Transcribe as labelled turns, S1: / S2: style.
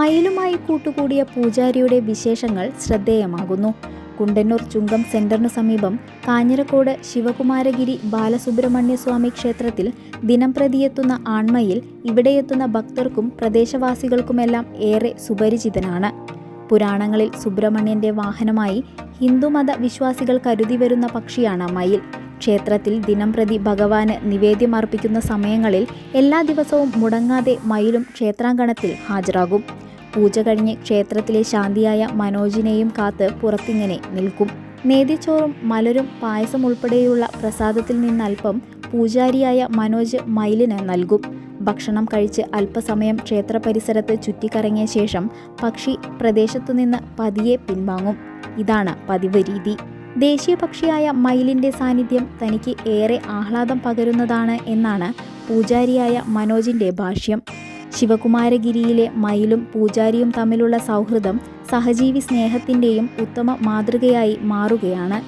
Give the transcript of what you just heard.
S1: മയിലുമായി കൂട്ടുകൂടിയ പൂജാരിയുടെ വിശേഷങ്ങൾ ശ്രദ്ധേയമാകുന്നു. കുണ്ടന്നൂർ ചുങ്കം സെന്ററിന് സമീപം കാഞ്ഞിരക്കോട് ശിവകുമാരഗിരി ബാലസുബ്രഹ്മണ്യസ്വാമി ക്ഷേത്രത്തിൽ ദിനംപ്രതിയെത്തുന്ന ആൺമയിൽ ഇവിടെയെത്തുന്ന ഭക്തർക്കും പ്രദേശവാസികൾക്കുമെല്ലാം ഏറെ സുപരിചിതനാണ്. പുരാണങ്ങളിൽ സുബ്രഹ്മണ്യന്റെ വാഹനമായി ഹിന്ദുമത വിശ്വാസികൾ കരുതി വരുന്ന പക്ഷിയാണ് മയിൽ. ക്ഷേത്രത്തിൽ ദിനംപ്രതി ഭഗവാന് നിവേദ്യമർപ്പിക്കുന്ന സമയങ്ങളിൽ എല്ലാ ദിവസവും മുടങ്ങാതെ മയിലും ക്ഷേത്രാങ്കണത്തിൽ ഹാജരാകും. പൂജ കഴിഞ്ഞ് ക്ഷേത്രത്തിലെ ശാന്തിയായ മനോജിനെയും കാത്ത് പുറത്തിങ്ങനെ നിൽക്കും. നേദ്യച്ചോറും മലരും പായസം ഉൾപ്പെടെയുള്ള പ്രസാദത്തിൽ നിന്നൽപ്പം പൂജാരിയായ മനോജ് മയിലിന് നൽകും. ഭക്ഷണം കഴിച്ച് അല്പസമയം ക്ഷേത്ര പരിസരത്ത് ചുറ്റിക്കറങ്ങിയ ശേഷം പക്ഷി പ്രദേശത്തു നിന്ന് പതിയെ പിൻവാങ്ങും. ഇതാണ് പതിവ് രീതി. ദേശീയ പക്ഷിയായ മയിലിന്റെ സാന്നിധ്യം തനിക്ക് ഏറെ ആഹ്ലാദം പകരുന്നതാണ് എന്നാണ് പൂജാരിയായ മനോജിന്റെ ഭാഷ്യം. ശിവകുമാരഗിരിയിലെ മയിലും പൂജാരിയും തമ്മിലുള്ള സൗഹൃദം സഹജീവി സ്നേഹത്തിന്റെയും ഉത്തമ മാതൃകയായി മാറുകയാണ്